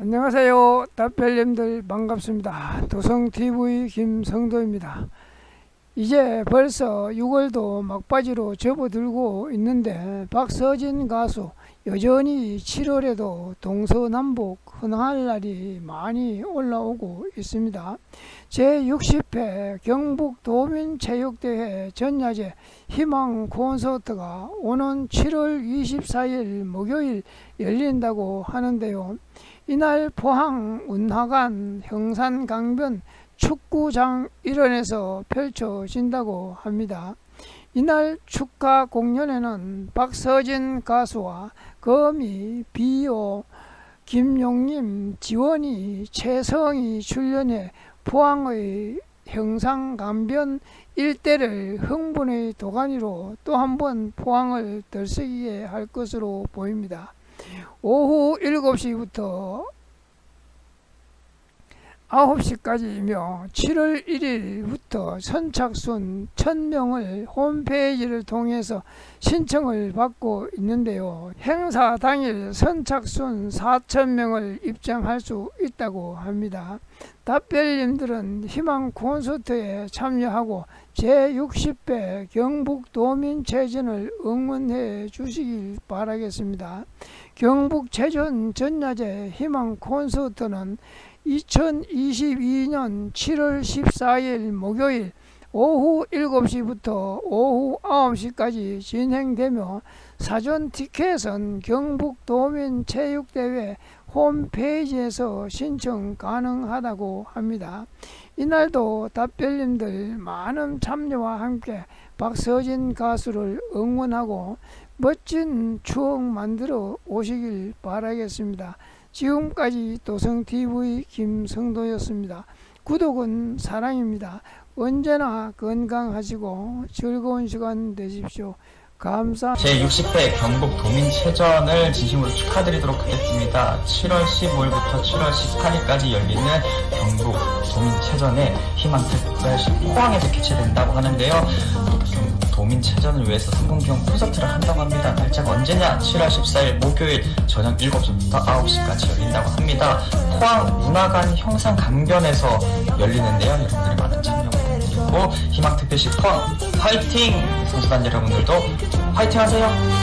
안녕하세요. 답별님들 반갑습니다. 도성TV 김성도입니다. 이제 벌써 6월도 막바지로 접어들고 있는데 박서진 가수 여전히 7월에도 동서남북 흥할 날이 많이 올라오고 있습니다. 제60회 경북 도민체육대회 전야제 희망 콘서트가 오는 7월 24일 목요일 열린다고 하는데요. 이날 포항 운하간 형산 강변 축구장 일원에서 펼쳐진다고 합니다. 이날 축하 공연에는 박서진 가수와 거미, 비오, 김용림, 지원이, 최성이 출연해 포항의 형상 강변 일대를 흥분의 도가니로 또 한 번 포항을 들썩이게 할 것으로 보입니다. 오후 7시부터 9시까지이며 7월 1일부터 선착순 1000명을 홈페이지를 통해서 신청을 받고 있는데요. 행사 당일 선착순 4000명을 입장할 수 있다고 합니다. 답별님들은 희망 콘서트에 참여하고 제60회 경북도민체전을 응원해 주시길 바라겠습니다. 경북체전 전야제 희망 콘서트는 2022년 7월 14일 목요일 오후 7시부터 오후 9시까지 진행되며 사전 티켓은 경북도민체육대회 홈페이지에서 신청 가능하다고 합니다. 이날도 답별님들 많은 참여와 함께 박서진 가수를 응원하고 멋진 추억 만들어 오시길 바라겠습니다. 지금까지 도성TV 김성도였습니다. 구독은 사랑입니다. 언제나 건강하시고 즐거운 시간 되십시오. 감사. 제60회 경북 도민체전을 진심으로 축하드리도록 하겠습니다. 7월 15일부터 7월 18일까지 열리는 경북 도민체전에 희망특별시 포항에서 개최된다고 하는데요. 경북 도민체전을 위해서 성공경 콘서트를 한다고 합니다. 날짜가 언제냐? 7월 14일 목요일 저녁 7시부터 9시까지 열린다고 합니다. 포항 문화관 형상 강변에서 열리는데요. 여러분들의 많은 참여 부탁드리고 희망특별시 포항 화이팅! 선수단 여러분들도 화이팅 하세요!